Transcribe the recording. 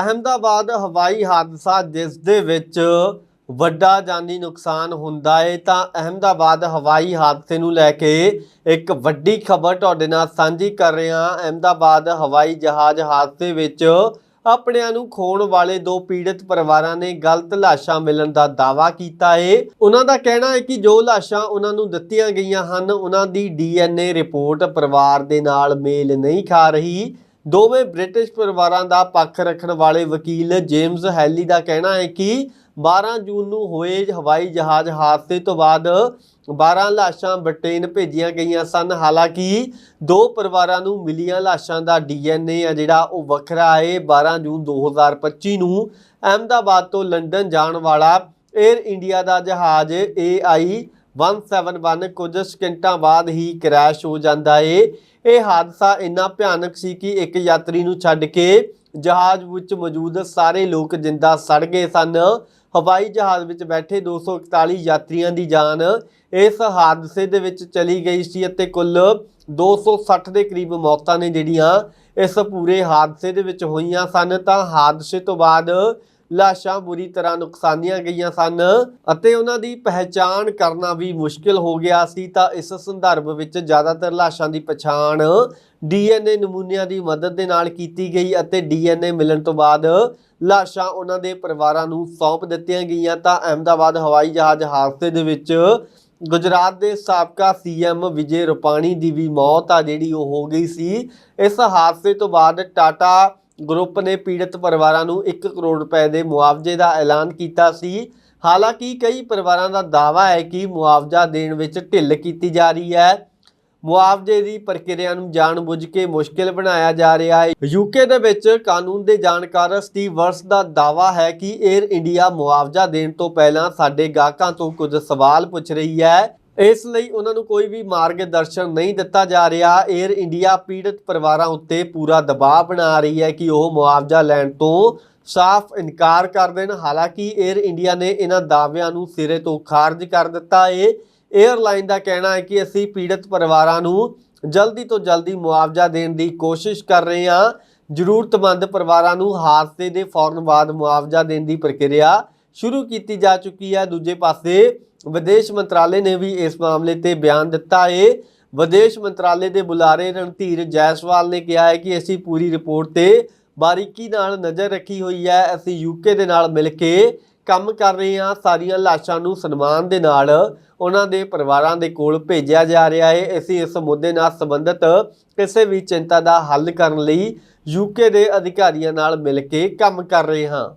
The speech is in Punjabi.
ਅਹਮਦਾਬਾਦ ਹਵਾਈ ਹਾਦਸਾ ਜਿਸ ਦੇ ਵਿੱਚ ਵੱਡਾ ਜਾਨੀ ਨੁਕਸਾਨ ਹੁੰਦਾ ਏ, ਤਾਂ ਅਹਮਦਾਬਾਦ ਹਵਾਈ ਹਾਦਸੇ ਨੂੰ ਲੈ ਕੇ ਇੱਕ ਵੱਡੀ ਖਬਰ ਤੁਹਾਡੇ ਨਾਲ ਸਾਂਝੀ ਕਰ ਰਿਹਾ ਹਾਂ। ਅਹਮਦਾਬਾਦ ਹਵਾਈ ਜਹਾਜ਼ ਹਾਦਸੇ ਵਿੱਚ ਆਪਣਿਆਂ ਨੂੰ ਖੋਣ ਵਾਲੇ ਦੋ ਪੀੜਤ ਪਰਿਵਾਰਾਂ ਨੇ ਗਲਤ ਲਾਸ਼ਾਂ ਮਿਲਣ ਦਾ ਦਾਅਵਾ ਕੀਤਾ ਹੈ ਉਹਨਾਂ ਦਾ ਕਹਿਣਾ ਹੈ ਕਿ ਜੋ ਲਾਸ਼ਾਂ ਉਹਨਾਂ ਨੂੰ ਦਿੱਤੀਆਂ ਗਈਆਂ ਹਨ, ਉਹਨਾਂ ਦੀ ਡੀਐਨਏ ਰਿਪੋਰਟ ਪਰਿਵਾਰ ਦੇ ਨਾਲ ਮੇਲ ਨਹੀਂ ਖਾ ਰਹੀ। ਦੋਵੇਂ ਬ੍ਰਿਟਿਸ਼ ਪਰਿਵਾਰਾਂ ਦਾ ਪੱਖ ਰੱਖਣ ਵਾਲੇ ਵਕੀਲ ਜੇਮਸ ਹੈਲੀ ਦਾ ਕਹਿਣਾ ਹੈ ਕਿ 12 ਜੂਨ ਨੂੰ ਹੋਏ ਹਵਾਈ ਜਹਾਜ਼ ਹਾਦਸੇ ਤੋਂ ਬਾਅਦ 12 ਲਾਸ਼ਾਂ ਬ੍ਰਿਟੇਨ ਭੇਜੀਆਂ ਗਈਆਂ ਸਨ। ਹਾਲਾਂਕਿ ਦੋ ਪਰਿਵਾਰਾਂ ਨੂੰ ਮਿਲੀਆਂ ਲਾਸ਼ਾਂ ਦਾ ਡੀਐਨਏ ਆ ਜਿਹੜਾ ਉਹ ਵੱਖਰਾ ਹੈ। 12 ਜੂਨ 2025 ਨੂੰ ਅਹਿਮਦਾਬਾਦ ਤੋਂ ਲੰਡਨ ਜਾਣ ਵਾਲਾ 에ਅਰ ਇੰਡੀਆ ਦਾ ਜਹਾਜ਼ AI 171 ਕੁਝ ਸਕਿੰਟਾਂ ਬਾਅਦ ਹੀ ਕ੍ਰੈਸ਼ ਹੋ ਜਾਂਦਾ ਏ। ਇਹ ਹਾਦਸਾ ਇੰਨਾ ਭਿਆਨਕ ਸੀ ਕਿ ਇੱਕ ਯਾਤਰੀ ਨੂੰ ਛੱਡ ਕੇ ਜਹਾਜ਼ ਵਿੱਚ ਮੌਜੂਦ ਸਾਰੇ ਲੋਕ ਜਿੰਦਾ ਸੜ ਗਏ ਸਨ। ਹਵਾਈ ਜਹਾਜ਼ ਵਿੱਚ ਬੈਠੇ 241 ਯਾਤਰੀਆਂ ਦੀ ਜਾਨ ਇਸ ਹਾਦਸੇ ਦੇ ਵਿੱਚ ਚਲੀ ਗਈ ਸੀ ਅਤੇ ਕੁੱਲ 260 ਦੇ ਕਰੀਬ ਮੌਤਾਂ ਨੇ ਜਿਹੜੀਆਂ ਇਸ ਪੂਰੇ ਹਾਦਸੇ ਦੇ ਵਿੱਚ ਹੋਈਆਂ ਸਨ। ਤਾਂ ਹਾਦਸੇ ਤੋਂ ਬਾਅਦ ਲਾਸ਼ਾਂ ਬੁਰੀ ਤਰ੍ਹਾਂ ਨੁਕਸਾਨੀਆਂ ਗਈਆਂ ਸਨ ਅਤੇ ਉਹਨਾਂ ਦੀ ਪਹਿਚਾਣ ਕਰਨਾ ਵੀ ਮੁਸ਼ਕਿਲ ਹੋ ਗਿਆ ਸੀ, ਤਾਂ ਇਸ ਸੰਦਰਭ ਵਿੱਚ ਜ਼ਿਆਦਾਤਰ ਲਾਸ਼ਾਂ ਦੀ ਪਛਾਣ ਡੀਐਨਏ ਨਮੂਨਿਆਂ ਦੀ ਮਦਦ ਦੇ ਨਾਲ ਕੀਤੀ ਗਈ ਅਤੇ ਡੀਐਨਏ ਮਿਲਣ ਤੋਂ ਬਾਅਦ ਲਾਸ਼ਾਂ ਉਹਨਾਂ ਦੇ ਪਰਿਵਾਰਾਂ ਨੂੰ ਸੌਂਪ ਦਿੱਤੀਆਂ ਗਈਆਂ, ਤਾਂ ਅਹਿਮਦਾਬਾਦ ਹਵਾਈ ਜਹਾਜ਼ ਹਾਦਸੇ ਦੇ ਵਿੱਚ ਗੁਜਰਾਤ ਦੇ ਸਾਬਕਾ ਸੀਐਮ ਵਿਜੇ ਰੁਪਾਣੀ ਦੀ ਵੀ ਮੌਤ ਆ ਜਿਹੜੀ ਉਹ ਹੋ ਗਈ ਸੀ। ਇਸ ਹਾਦਸੇ ਤੋਂ ਬਾਅਦ ਟਾਟਾ ਗਰੁੱਪ ਨੇ ਪੀੜਤ ਪਰਿਵਾਰਾਂ ਨੂੰ 1 ਕਰੋੜ ਰੁਪਏ ਦੇ ਮੁਆਵਜ਼ੇ ਦਾ ਐਲਾਨ ਕੀਤਾ ਸੀ। ਹਾਲਾਂਕਿ ਕਈ ਪਰਿਵਾਰਾਂ ਦਾ ਦਾਅਵਾ ਹੈ ਕਿ ਮੁਆਵਜ਼ਾ ਦੇਣ ਵਿੱਚ ਢਿੱਲ ਕੀਤੀ ਜਾ ਰਹੀ ਹੈ। ਮੁਆਵਜ਼ੇ ਦੀ ਪ੍ਰਕਿਰਿਆ ਨੂੰ ਜਾਣਬੁੱਝ ਕੇ ਮੁਸ਼ਕਿਲ ਬਣਾਇਆ ਜਾ ਰਿਹਾ ਹੈ। ਯੂਕੇ ਦੇ ਵਿੱਚ ਕਾਨੂੰਨ ਦੇ ਜਾਣਕਾਰ ਸਟੀਵ ਵਰਸ ਦਾ ਦਾਅਵਾ ਹੈ ਕਿ 에ਅਰ ਇੰਡੀਆ ਮੁਆਵਜ਼ਾ ਦੇਣ ਤੋਂ ਪਹਿਲਾਂ ਸਾਡੇ ਗਾਹਕਾਂ ਤੋਂ ਕੁਝ ਸਵਾਲ ਪੁੱਛ ਰਹੀ ਹੈ। ਇਸ ਲਈ ਉਹਨਾਂ ਨੂੰ ਕੋਈ ਵੀ ਮਾਰਗ ਦਰਸ਼ਨ ਨਹੀਂ ਦਿੱਤਾ ਜਾ ਰਿਹਾ। 에ਅਰ ਇੰਡੀਆ ਪੀੜਤ ਪਰਿਵਾਰਾਂ ਉੱਤੇ ਪੂਰਾ ਦਬਾਅ ਬਣਾ ਰਹੀ ਹੈ ਕਿ ਉਹ ਮੁਆਵਜ਼ਾ ਲੈਣ ਤੋਂ ਸਾਫ਼ ਇਨਕਾਰ ਕਰ ਦੇਣ। ਹਾਲਾਂਕਿ 에ਅਰ ਇੰਡੀਆ ਨੇ ਇਹਨਾਂ ਦਾਅਵਿਆਂ ਨੂੰ ਸਿਰੇ ਤੋਂ ਖਾਰਜ ਕਰ ਦਿੱਤਾ। ਹੈ 에ਅਰਲਾਈਨ ਦਾ ਕਹਿਣਾ ਹੈ ਕਿ ਅਸੀਂ ਪੀੜਤ ਪਰਿਵਾਰਾਂ ਨੂੰ ਜਲਦੀ ਤੋਂ ਜਲਦੀ ਮੁਆਵਜ਼ਾ ਦੇਣ ਦੀ ਕੋਸ਼ਿਸ਼ ਕਰ ਰਹੇ ਹਾਂ। ਜ਼ਰੂਰਤਮੰਦ ਪਰਿਵਾਰਾਂ ਨੂੰ ਹਾਦਸੇ ਦੇ ਫੌਰਨ ਬਾਅਦ ਮੁਆਵਜ਼ਾ ਦੇਣ ਦੀ ਪ੍ਰਕਿਰਿਆ ਸ਼ੁਰੂ ਕੀਤੀ ਜਾ ਚੁੱਕੀ ਹੈ। ਦੂਜੇ ਪਾਸੇ ਵਿਦੇਸ਼ ਮੰਤਰਾਲੇ ਨੇ ਵੀ ਇਸ ਮਾਮਲੇ ਤੇ ਬਿਆਨ ਦਿੱਤਾ ਹੈ ਵਿਦੇਸ਼ ਮੰਤਰਾਲੇ ਦੇ ਬੁਲਾਰੇ ਰਣਧੀਰ ਜੈਸਵਾਲ ਨੇ ਕਿਹਾ ਹੈ ਕਿ ਅਸੀਂ ਪੂਰੀ ਰਿਪੋਰਟ ਤੇ ਬਾਰੀਕੀ ਨਾਲ ਨਜ਼ਰ ਰੱਖੀ ਹੋਈ ਹੈ। ਅਸੀਂ ਯੂਕੇ ਦੇ ਨਾਲ ਮਿਲ ਕੇ ਕੰਮ ਕਰ ਰਹੇ ਹਾਂ। ਸਾਰੀਆਂ ਲਾਸ਼ਾਂ ਨੂੰ ਸਨਮਾਨ ਦੇ ਨਾਲ ਉਹਨਾਂ ਦੇ ਪਰਿਵਾਰਾਂ ਦੇ ਕੋਲ ਭੇਜਿਆ ਜਾ ਰਿਹਾ ਹੈ ਅਸੀਂ ਇਸ ਮੁੱਦੇ ਨਾਲ ਸੰਬੰਧਿਤ ਕਿਸੇ ਵੀ ਚਿੰਤਾ ਦਾ ਹੱਲ ਕਰਨ ਲਈ ਯੂਕੇ ਦੇ ਅਧਿਕਾਰੀਆਂ ਨਾਲ ਮਿਲ ਕੇ ਕੰਮ ਕਰ ਰਹੇ ਹਾਂ।